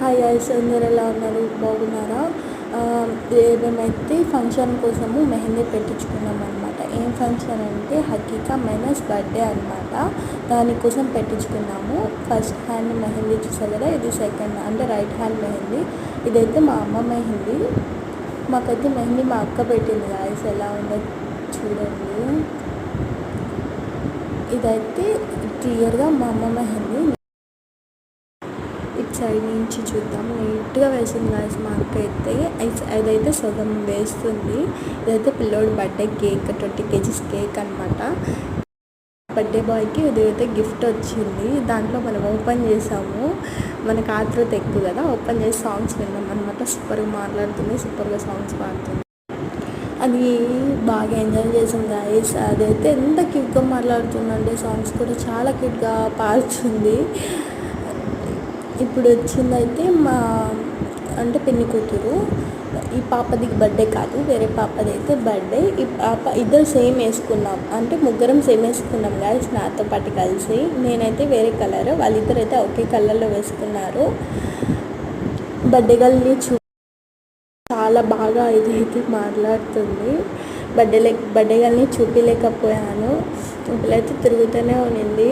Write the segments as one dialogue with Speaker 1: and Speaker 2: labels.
Speaker 1: Hi guys అందరు ఎలా ఉన్నారు? బాగున్నారా? మేమైతే ఫంక్షన్ కోసము మెహందీ పెట్టించుకున్నాం అనమాట ఏం ఫంక్షన్ అంటే హకీకా మైనస్ బర్త్డే అనమాట దానికోసం పెట్టించుకున్నాము. ఫస్ట్ హ్యాండ్ మెహందీ చూసారు కదా ఇది సెకండ్ అంటే రైట్ హ్యాండ్ మెహందీ. ఇదైతే మా అమ్మ మెహందీ. మాకైతే మెహందీ మా అక్క పెట్టింది గాయస్ ఎలా ఉందో చూడండి. ఇదైతే క్లియర్గా మా అమ్మ మెహందీ ఇటు సైడ్ నుంచి చూద్దాం. నీట్గా వేసింది గాయస్ మా అక్క అయితే. అదైతే సగం వేస్తుంది. ఇదైతే పిల్లోడి birthday cake twenty kgs cake అనమాట బర్త్డే బాయ్కి ఇదైతే గిఫ్ట్ వచ్చింది. దాంట్లో మనం ఓపెన్ చేసాము. మనకు ఆతృత ఎక్కువ కదా ఓపెన్ చేసి సాంగ్స్ విన్నాం అనమాట సూపర్గా మాట్లాడుతుంది సూపర్గా సాంగ్స్ పాడుతుంది. అది బాగా ఎంజాయ్ చేసాం గాయస్ అదైతే ఎంత క్యూట్గా మాట్లాడుతుందంటే సాంగ్స్ కూడా చాలా క్యూట్గా పాడుతుంది. ఇప్పుడు వచ్చిందైతే మా అంటే పెళ్ళి కూతురు. ఈ పాపది బర్త్డే కాదు వేరే పాపది అయితే బర్త్డే ఈ పాప ఇద్దరు సేమ్ వేసుకున్నాం. అంటే ముగ్గురం సేమ్ వేసుకున్నాం గాయస్ నాతో పాటు కలిసి. నేనైతే వేరే కలర్ వాళ్ళిద్దరు అయితే ఒకే కలర్లో వేసుకున్నారు. బర్త్డే గల్ని చూ చాలా బాగా ఇదైతే మాట్లాడుతుంది. బర్త్డే లే గల్ని చూపించలేకపోయాను ఇప్పుడైతే తిరుగుతూనే ఉన్నింది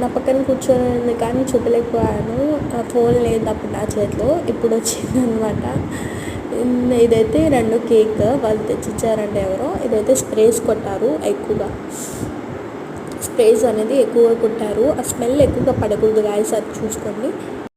Speaker 1: నా పక్కన కూర్చొని ఉంది కానీ చూపలేకపోయాను. నా ఫోన్ లేదు అప్పుడు నా చేతిలో ఇప్పుడు వచ్చింది అనమాట ఇదైతే రెండు కేక్ వాళ్ళు తెచ్చిచ్చారంటే ఎవరో. ఇదైతే స్ప్రేస్ కొట్టారు ఎక్కువగా. స్ప్రేస్ అనేది ఎక్కువగా కొట్టారు. ఆ స్మెల్ ఎక్కువగా పడకూడదు గాయస్ అది చూసుకోండి.